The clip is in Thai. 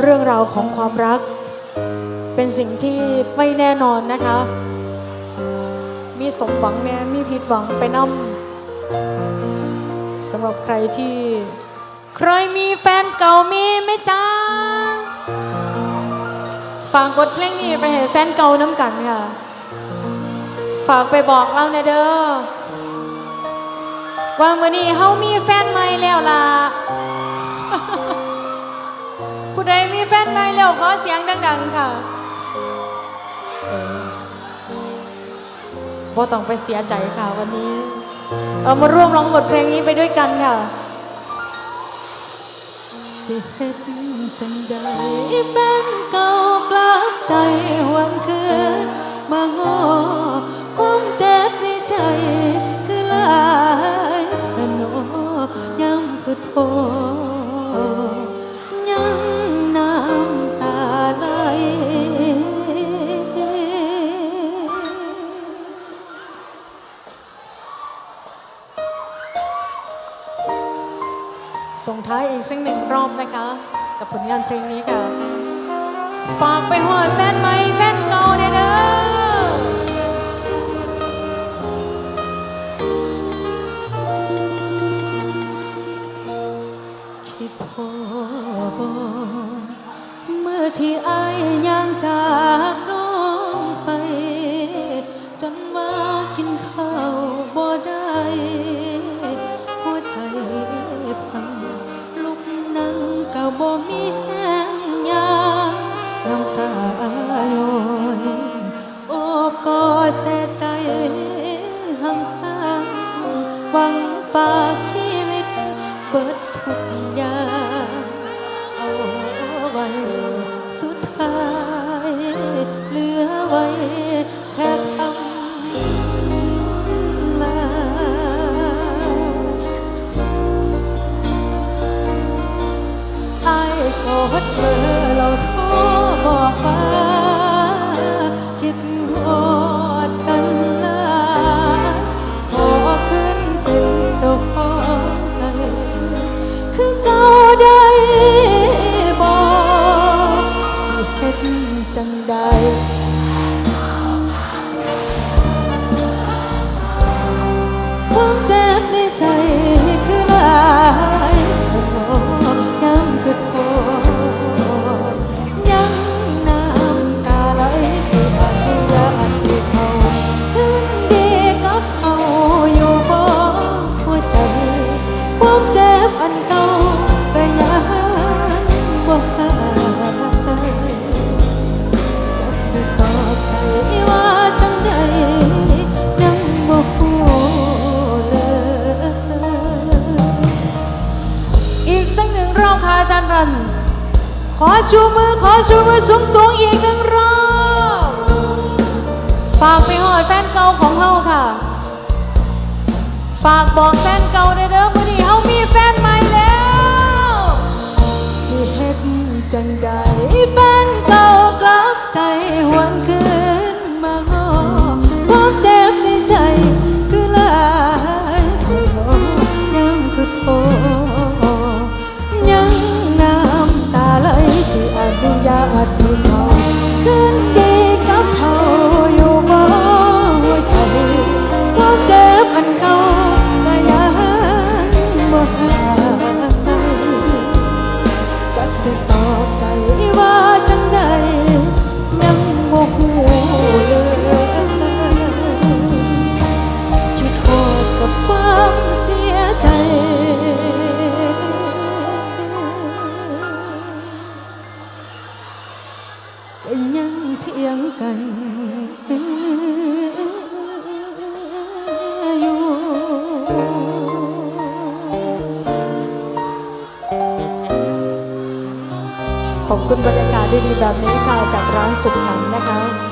เรื่องราวของความรัก เป็นสิ่งที่ไม่แน่นอนนะคะ มีสมหวังแน่มีผิดหวังไปนำสำหรับใครที่ใครมีแฟนเก่ามีไหมจ้าฝากบทเพลงนี้ไปให้แฟนเก่าน้ำกันค่ะ ฝากไปบอกเราเนเด้อว่ามื่อนี้เฮามีแฟนใหม่แล้วล่ะ ขอเสียงดังๆค่ะเออบ่ต้องไปเสียใจค่ะวันนี้ เอามาร่วมร้องบทเพลงนี้ไปด้วยกันค่ะสิเฮ็ดจังใดแฟนเก่ากลับใจหวนคืน มางอความเจ็บในใจคือหลายพะโนย้ำคือพอ ส่งท้ายอีกสักหนึ่งรอบนะคะ กับผลงานเพลงนี้ค่ะ ฝากไปหอดแฟนใหม่แฟนเก่าเด้อ ห่างห่างๆหวังฝากชีวิตเบิดทุกอย่างเอาไว้สุดท้าย ความเจ็บในใจ ขอชูมือขอชูมือสูงสูงอีกหนึ่งรอบฝากไปหอดแฟนเก่าของเฮาค่ะ ฝากบอกแฟนเก่าเด้เด้อ กันอยู่ขอบคุณบรรยากาศดีๆแบบนี้ค่ะ จากร้านสุขสันต์นะคะ